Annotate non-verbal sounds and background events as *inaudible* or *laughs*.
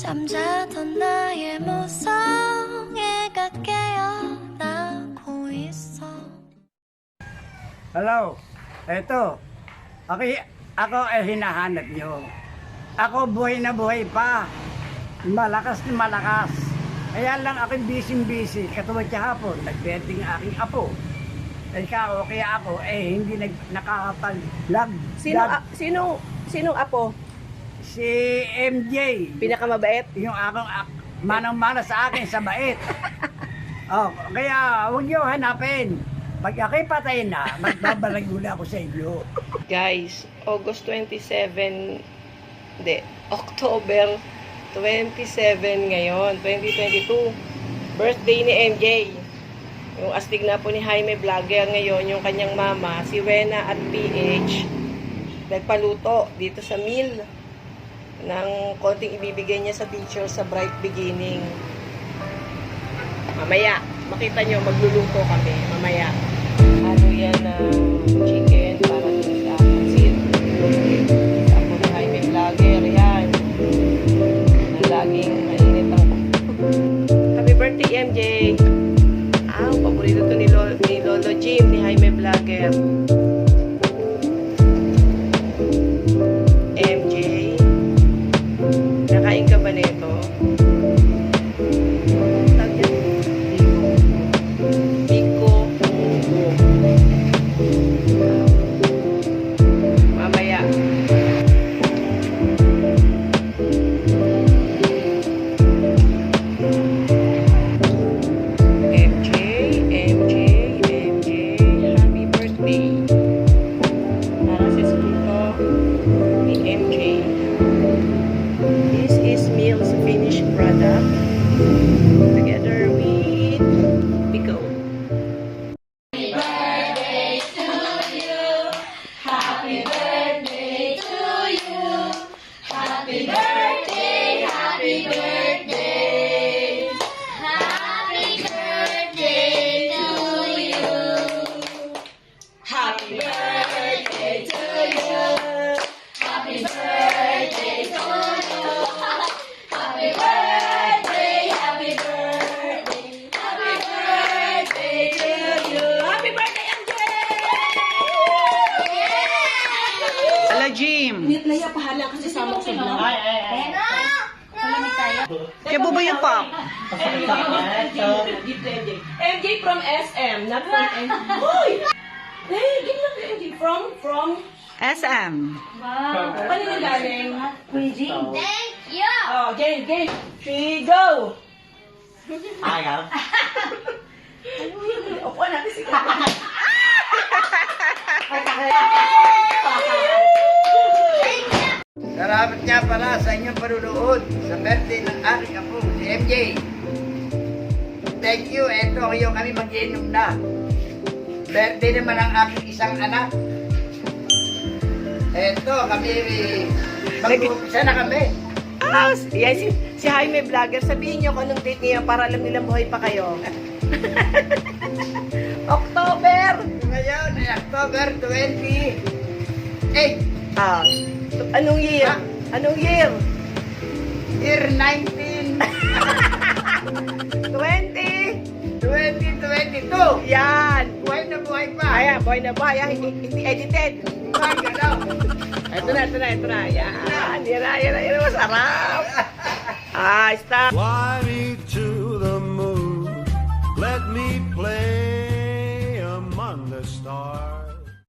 잠자던 나의 모성애가 깨어나고 있어 Hello, eto. Ako, ako ay hinahanap nyo. Ako buhay na buhay pa. Malakas na malakas. Kaya lang ako busy-busy. Katulad kahapon, nag-betting aking apo. Kaya ako, kaya ako, eh, hindi nag, nakakapag-vlog. Sino, Vlog. a- sino, sinong apo? Si MJ. Pinakamabait? Yung akong ak- manang-mana sa akin sa bait. *laughs* oh, kaya huwag niyo hanapin. Pag ako'y patay na, magbabalago na ako sa inyo. Guys, August 27, hindi, October 27 ngayon, 2022. Birthday ni MJ. Yung astig na po ni Jaime Vlogger ngayon, yung kanyang mama, si Wena at PH, nagpaluto dito sa meal ng konting ibibigay niya sa teacher sa Bright Beginning. Mamaya, makita nyo, magluluto kami. Mamaya. Ano yan na chicken para sa pansit. Ako ni Jaime Vlogger, yan. Na laging mainit ang Happy birthday, MJ! Ah, paborito to ni, Lolo, ni Lolo Jim, ni Jaime Vlogger. Ni MJ. Pahala kasi sama ko sa vlog. Kaya po ba yung pop? MJ from SM, not from MJ. Uy! Hey, give lang MJ. From, from, SM. paano na galing? Thank you! Oh, game, game. Three, go! Ayaw. Upo natin si *laughs* Salamat nga pala sa inyong panunood sa birthday ng aking apo, si MJ. Thank you. Eto, ngayon kami mag-inom na. Birthday naman ang aking isang anak. Eto, kami mag-uumpisa na kami. Ah, yan si, si Jaime Vlogger. Sabihin niyo kung anong date niya para alam nilang buhay pa kayo. *laughs* October! Ngayon ay October 28. Ah, anong year? Anong year? Year 19. 20? 2022. Yan! Buhay na buhay pa. Ayan, boy na boy. ah, Hindi, hindi edited. Buhay ka daw. Ito na, ito na, ito na. Yan, yan na, yan na, yan na. Masarap. *laughs* Ah, stop. Me to